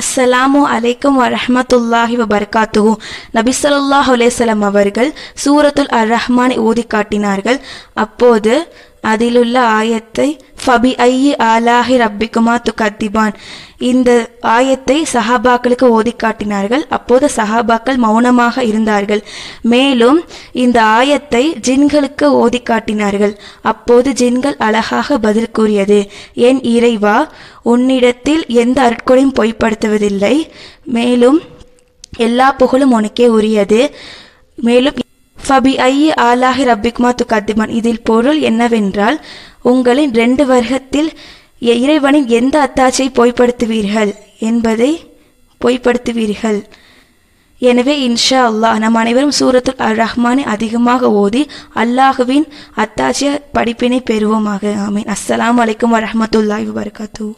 அஸ்ஸலாமு அலைக்கும் வரஹ்மத்துல்லாஹி வபர்காத்துஹு நபி ஸல்லல்லாஹு அவர்கள் சூரத்துல் அர் ரஹ்மானை ஓதி காட்டினார்கள். அப்போது அதிலுள்ள ஆயத்தை ஃபபி ஐயி ஆலாஹி ரப்பிக்குமா துகத்திபான் இந்த ஆயத்தை சஹாபாக்களுக்கு ஓதி காட்டினார்கள் அப்போது சஹாபாக்கள் மௌனமாக இருந்தார்கள். மேலும் இந்த ஆயத்தை ஜின்களுக்கு ஓதி காட்டினார்கள் அப்போது ஜின்கள் அழகாக பதில் கூறியது என் இறைவா உன்னிடத்தில் எந்த அருட்கொடையும் பொய்ப்படுத்துவதில்லை. மேலும் எல்லா புகழும் உனக்கே உரியது. மேலும் ஃபபி ஐயி ஆலாஹி ரப்பிக்மா துகத்திமான். இதில் பொருள் என்னவென்றால் உங்களின் ரெண்டு வர்க்கத்தில் இறைவனின் எந்த அத்தாட்சியை பொய்ப்படுத்துவீர்கள் என்பதை பொய்ப்படுத்துவீர்கள். எனவே இன்ஷா அல்லாஹ் நம் அனைவரும் சூரத்துல் அர் ரஹ்மானை அதிகமாக ஓதி அல்லாஹுவின் அத்தாட்சிய படிப்பினை பெறுவோமாக. ஆமீன். அஸ்ஸலாம் அலைக்கும் வரஹ்மத்துல்லாஹி வபரகாத்துஹு.